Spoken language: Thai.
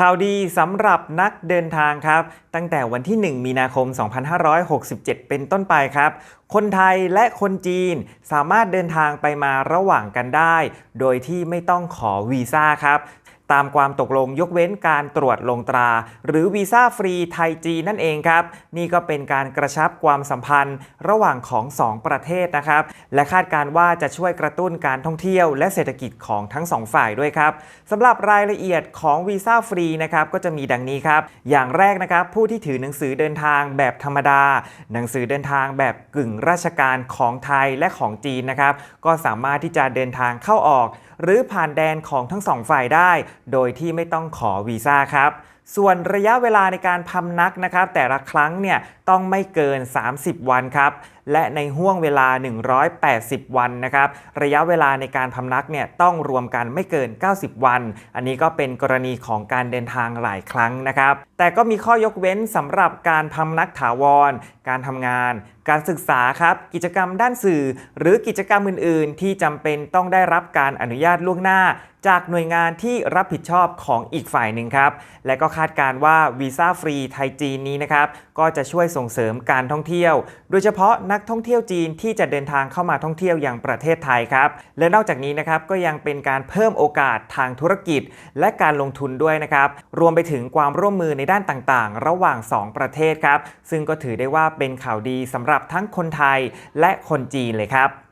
ข่าวดีสำหรับนักเดินทางครับ ตั้งแต่วันที่ 1 มีนาคม 2567 เป็นต้นไปครับ คนไทยและคนจีนสามารถเดินทางไปมาระหว่างกันได้ โดยที่ไม่ต้องขอวีซ่าครับ ตามความตกลงยกเว้นการตรวจลงตรา หรือวีซ่าฟรีไทยจีนนั่นเองครับ นี่ก็เป็นการกระชับความสัมพันธ์ระหว่างของ 2 ประเทศนะครับ และคาดการว่าจะช่วยกระตุ้นการท่องเที่ยวและเศรษฐกิจของทั้งสองฝ่ายด้วยครับสำหรับรายละเอียดของวีซ่าฟรีนะครับก็จะมีดังนี้ครับ อย่างแรกนะครับผู้ที่ถือหนังสือเดินทางแบบธรรมดา หนังสือเดินทางแบบกึ่งราชการของไทยและของจีนนะครับก็สามารถที่จะเดินทางเข้าออก หรือผ่านแดนของทั้งสองฝ่ายได้ โดยที่ไม่ต้องขอวีซ่าครับ ส่วนระยะเวลาในการพำนักนะครับ แต่ละครั้งเนี่ยต้องไม่เกิน 30 วันครับ และในห่วงเวลา 180 วันนะครับ ระยะเวลาในการพำนักเนี่ยต้องรวมกันไม่เกิน 90 วัน อันนี้ก็เป็นกรณีของการเดินทางหลายครั้งนะครับ แต่ก็มีข้อยกเว้นสำหรับการพำนักถาวร การทำงาน การศึกษาครับ กิจกรรมด้านสื่อ หรือกิจกรรมอื่น ๆ ที่จำเป็นต้องได้รับการอนุญาตล่วงหน้า จากหน่วยงานที่รับผิดชอบของอีกฝ่ายหนึ่งครับ และก็คาดการว่าวีซ่าฟรีไทยจีนนี้นะครับก็จะช่วยส่งเสริมการท่องเที่ยว โดยเฉพาะนักท่องเที่ยวจีนที่จะเดินทางเข้ามาท่องเที่ยวอย่างประเทศไทยครับและนอกจากนี้นะครับก็ยังเป็นการเพิ่มโอกาสทางธุรกิจ และการลงทุนด้วยนะครับรวมไปถึงความร่วมมือในด้านต่างๆ ระหว่าง 2 ประเทศครับซึ่งก็ถือได้ว่าเป็นข่าวดีสำหรับทั้งคนไทยและคนจีนเลยครับ